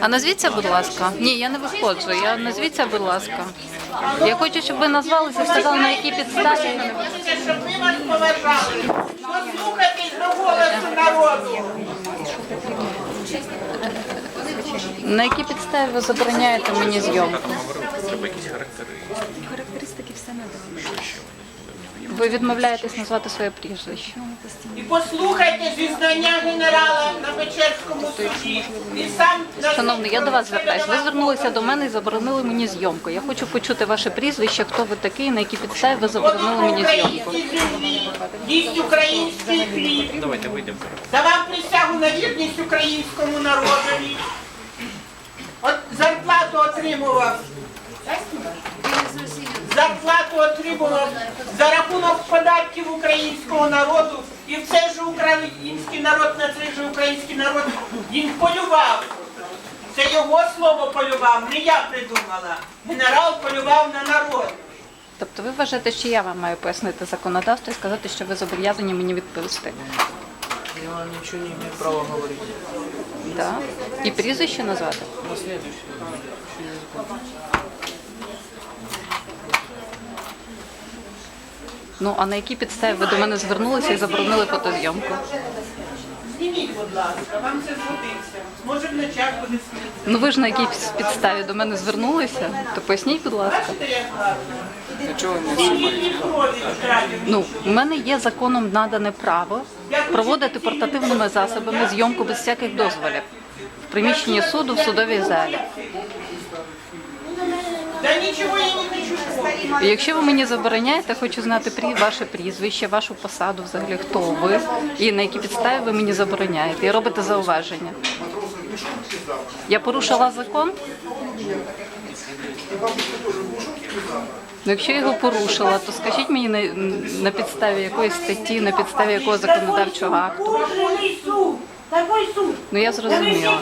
А назвіться, будь ласка. Ні, я не виходжу. Я назвіться, будь ласка. Я хочу, щоб ви назвалися, сказали, на якій підставі. Щоб ми вас поважали. Послухайтесь до голосу народу. На якій підставі ви забороняєте мені зйомку? Характеристики все надали. Ви відмовляєтесь назвати своє прізвище. І послухайте зізнання генерала на Печерському суді. Він сам Шановний, я до вас звертаюся. Ви звернулися до мене і заборонили мені зйомку. Я хочу почути ваше прізвище, хто ви такий, на якій підставі ви заборонили мені зйомку. Землі, їсть український хліб. Давайте вийдемо. Давав присягу на вірність українському народові. От зарплату отримував. Зарплату за рахунок податків українського народу. І в цей же український народ, на цей же український народ він полював. Це його слово полював, не я придумала. Генерал полював на народ. Тобто ви вважаєте, що я вам маю пояснити законодавство і сказати, що ви зобов'язані мені відповісти. Я вам ничего не имею права говорить. Да? І прізвище назвати? На. Ну а на якій підставі ви до мене звернулися і заборонили фотозйомку? Зніміть, будь ласка, вам це згодиться. Може в ночах буде снити. Ну ви ж на якій підставі до мене звернулися, то поясніть, будь ласка. Бачите, як гарно? Ну, у мене є законом надане право проводити портативними засобами зйомку без всяких дозволів в приміщенні суду в судовій залі. Да нічого я не хочу. І якщо ви мені забороняєте, хочу знати прі- ваше прізвище, вашу посаду, взагалі хто ви і на якій підставі ви мені забороняєте і робите зауваження. Я порушила закон? Ну, якщо я його порушила, то скажіть мені на, на підставі якої статті, на підставі якого законодавчого акту. Такий суд, такий суд. Ну я зрозуміла.